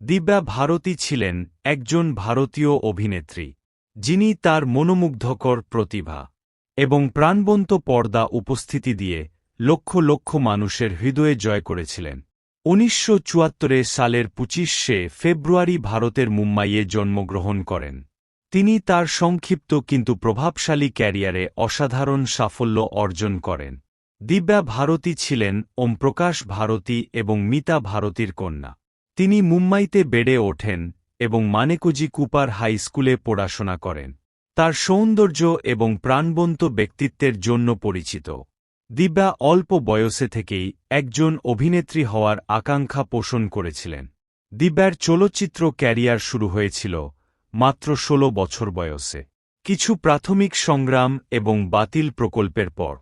দিব্যা ভারতী ছিলেন একজন ভারতীয় অভিনেত্রী, যিনি তার মনোমুগ্ধকর প্রতিভা এবং প্রাণবন্ত পর্দা উপস্থিতি দিয়ে লক্ষ লক্ষ মানুষের হৃদয়ে জয় করেছিলেন। উনিশশো সালের পঁচিশে ফেব্রুয়ারি ভারতের মুম্বাইয়ে জন্মগ্রহণ করেন। তিনি তার সংক্ষিপ্ত কিন্তু প্রভাবশালী ক্যারিয়ারে অসাধারণ সাফল্য অর্জন করেন। দিব্যা ভারতী ছিলেন ওমপ্রকাশ ভারতী এবং মিতা ভারতীর কন্যা। তিনি মুম্বাইতে বেড়ে ওঠেন এবং মানেকুজি কুপার হাই স্কুলে পড়াশোনা করেন। তার সৌন্দর্য এবং প্রাণবন্ত ব্যক্তিত্বের জন্য পরিচিত। দিব্যা অল্প বয়সে থেকেই একজন অভিনেত্রী হওয়ার আকাঙ্ক্ষা পোষণ করেছিলেন। দিব্যার চলচ্চিত্র ক্যারিয়ার শুরু হয়েছিল মাত্র ১৬ বছর বয়সে। কিছু প্রাথমিক সংগ্রাম এবং বাতিল প্রকল্পের পর।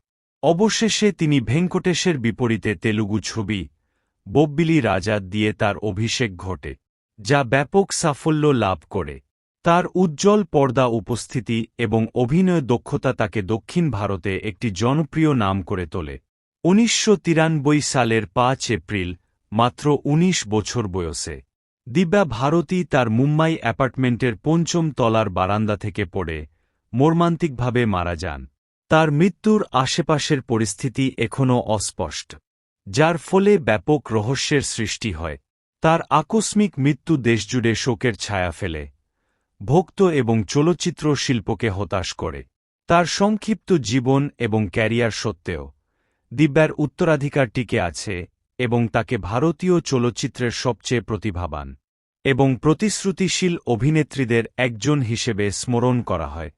অবশেষে তিনি ভেঙ্কটেশের বিপরীতে তেলুগু ছবি বব্বিলি রাজা দিয়ে তার অভিষেক ঘটে, যা ব্যাপক সাফল্য লাভ করে। তার উজ্জ্বল পর্দা উপস্থিতি এবং অভিনয় দক্ষতা তাকে দক্ষিণ ভারতে একটি জনপ্রিয় নাম করে তোলে। উনিশশো তিরানব্বই সালের পাঁচ এপ্রিল, মাত্র ১৯ বছর বয়সে, দিব্যা ভারতী তার মুম্বাই অ্যাপার্টমেন্টের পঞ্চম তলার বারান্দা থেকে পড়ে, মর্মান্তিকভাবে মারা যান। তার মৃত্যুর আশেপাশের পরিস্থিতি এখনও অস্পষ্ট। যার ফলে ব্যাপক রহস্যের সৃষ্টি হয়। তার আকস্মিক মৃত্যু দেশজুড়ে শোকের ছায়া ফেলে। ভক্ত এবং চলচ্চিত্র শিল্পকে হতাশ করে। তার সংক্ষিপ্ত জীবন এবং ক্যারিয়ার সত্ত্বেও, দিব্যার উত্তরাধিকার টিকে আছে এবং তাকে ভারতীয় চলচ্চিত্রের সবচেয়ে প্রতিভাবান এবং প্রতিশ্রুতিশীল অভিনেত্রীদের একজন হিসেবে স্মরণ করা হয়।